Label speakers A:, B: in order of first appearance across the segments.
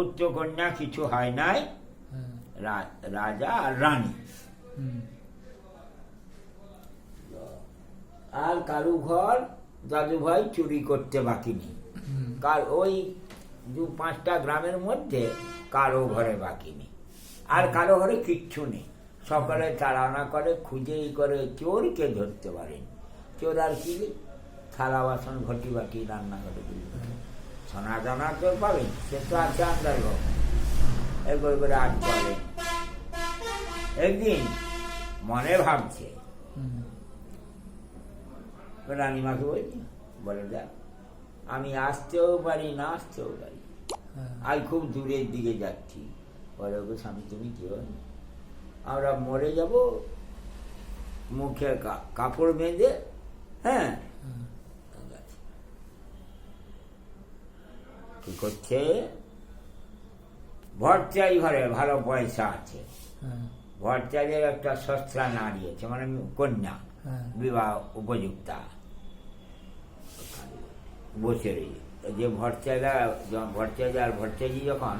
A: পুত্র কন্যা কিছু হয় নাই
B: হ্যাঁ।
A: রাজা আর রানী। আর কারু ঘর দাদু ভাই চুরি করতে বাকি নেই। কার ওই দু পাঁচটা গ্রামের মধ্যে কারও ঘরে বাকি নেই। আর কারও ঘরে কিচ্ছু নেই। সকালে তাড়ানা করে খুঁজেই করে চোরকে ধরতে পারেন। চোর আর কি? থালা বাসন ঘটি বাটি রান্নাঘরে সোনা দানা তো পাবেন সে তো আছে আন্দার ঘর এরপর করে আজ পাবেন একদিন মনে ভাবছে রানীমাকে বলছি বলে দেখ আমি আসতেও পারি না আসতেও পারি। আর খুব দূরের দিকে যাচ্ছি। বলে ওকে স্বামী তুমি কেউ আমরা মরে যাব মুখে কা- কাপড় বেঁধে হ্যাঁ
B: হ্যাঁ
A: কি করছে? ভরচাই ঘরে ভালো পয়সা আছে।
B: হ্যাঁ।
A: ভরচাইয়ের একটা সস্ত্রা নারী আছে মানে কন্যা
B: হ্যাঁ।
A: বিবাহ উপযুক্তা। বসে রই যে ভট্টাচার্য ভট্টাচার্য আর ভট্টাচার্য যখন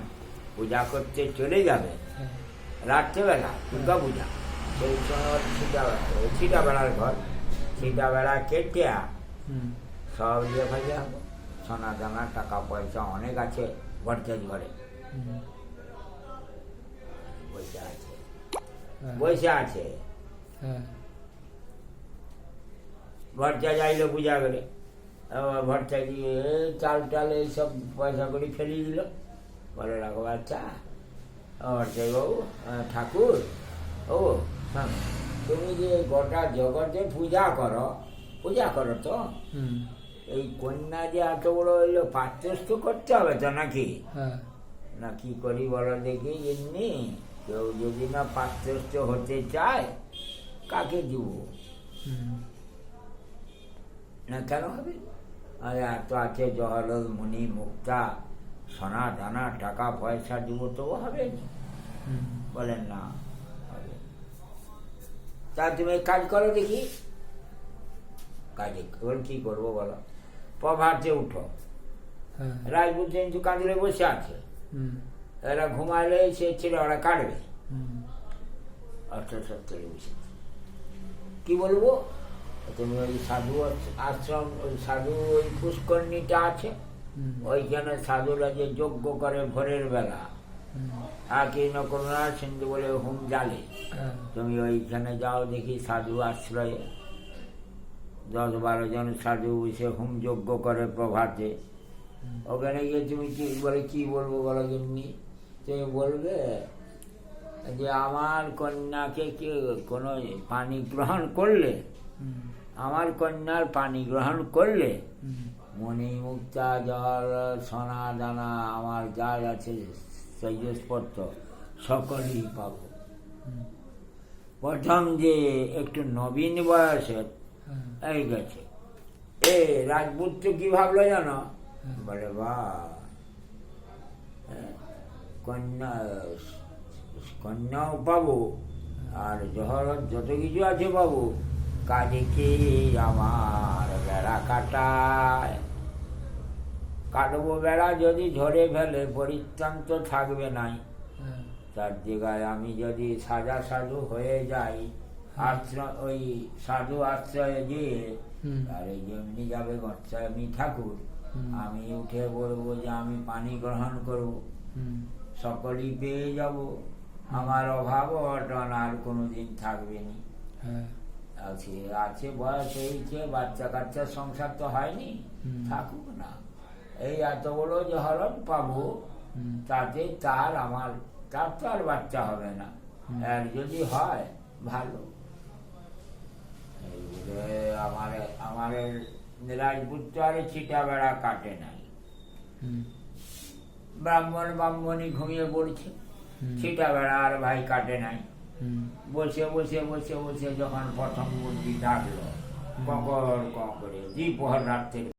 A: পূজা করতে চলে যাবে
B: হ্যাঁ।
A: রাত্রেবেলা দুর্গা পূজা সেই সময় বেড়ার ঘর বেড়া কেটে সব ইয়ে ভাজা হবে। সোনা দানা টাকা পয়সা অনেক আছে ভট্টাচার্য ঘরে। বসে আছে।
B: হ্যাঁ।
A: বসে আছে।
B: হ্যাঁ।
A: ভট্টা যাইলো পূজা করে। ভট্টা গিয়ে চাল টাল এইসব পয়সা করে ফেলিয়ে দিল। বলে রাখো বাচ্চা। ভট্টাই বাবু ঠাকুর ও শোনো, তুমি যে গোটা জগতে পূজা করো পূজা করো তো? এই কন্যা যে এত বড় হইল পাত্রস্থ করতে হবে তো নাকি?
B: হ্যাঁ।
A: না কি করি বলো দেখি এমনি কেউ যদি না পাত্রস্থ হতে চায় কাকে দিব? না কেন হবে? আর এত আছে জহরত মুনি মুক্তা সোনা দানা টাকা পয়সা দিব তবু হবে। বলেন না হবে। তা তুমি কাজ করো দেখি। কাজে এবার কি করব বলো? প্রভাতে উঠো।
B: হ্যাঁ।
A: রাজপুত কিন্তু কাঁদলে বসে আছে। এরা ঘুমালে সে ছেলে ওরা কাটবে বসে কি বলব? তুমি ওই সাধু আশ্রম ওই সাধু ওই পুষ্করণীটা আছে। ওইখানে সাধুরা যে যজ্ঞ করে ভোরের বেলা।
B: হুম।
A: আকি ন করুণা সিন্ধু বলে হুম জালে।
B: হ্যাঁ।
A: তুমি ওইখানে যাও দেখি সাধু আশ্রয়ে। দশ বারো জন সাধু বসে হোম যজ্ঞ করে প্রভাতে। ওখানে গিয়ে তুমি কি বলে কি বলব বলো যেমনি তুমি বলবে যে আমার কন্যাকে কি কোনো পানি গ্রহণ করলে? আমার কন্যার পানি গ্রহণ করলে? মণি মুক্তা জল সোনা দানা আমার যা আছে সৈজসপত্র সকলেই পাবো। প্রথম যে একটু নবীন বয়সের এই গেছে। এ রাজপুত্র কি ভাবলো জানো? বলে বা হ্যাঁ, কন্যা কন্যাও পাবো আর জহরত যত কিছু আছে পাবো কাজে কি আমার বেড়া কাটায়? কাটবো বেড়া যদি ঝরে ফেলে পরিত্রান্ত থাকবে নাই।
B: হ্যাঁ।
A: তার জায়গায় আমি যদি সাজা সাজু হয়ে যাই আশ্রয় ওই সাধু আশ্রয়ে গিয়ে
B: হুম।
A: তাহলে যেমনি যাবে গচ্ছামি ঠাকুর আমি উঠে বলব যে আমি পানি গ্রহণ করব। সকলেই পেয়ে যাব। আমার অভাব অটন আর কোনোদিন থাকবে না।
B: হ্যাঁ।
A: আছে আছে বয়স হয়েছে বাচ্চা কাচ্চার সংসার তো হয়নি। থাকুক না। এই এত বড় জহরত পাবো তাতে তার আমার তার তো আর বাচ্চা হবে না। আর যদি হয় ভালো। এই যে আমার আমার রাজপুত্র আর ছিটা বেড়া কাটে নাই। ব্রাহ্মণ ব্রাহ্মণী ঘুমিয়ে পড়ছে। ছিটা বেড়া আর ভাই কাটে নাই। বসে বসে বসে বসে যখন প্রথম মুরগি ডাকলো ককর ক করে দ্বিপহর রাত্রে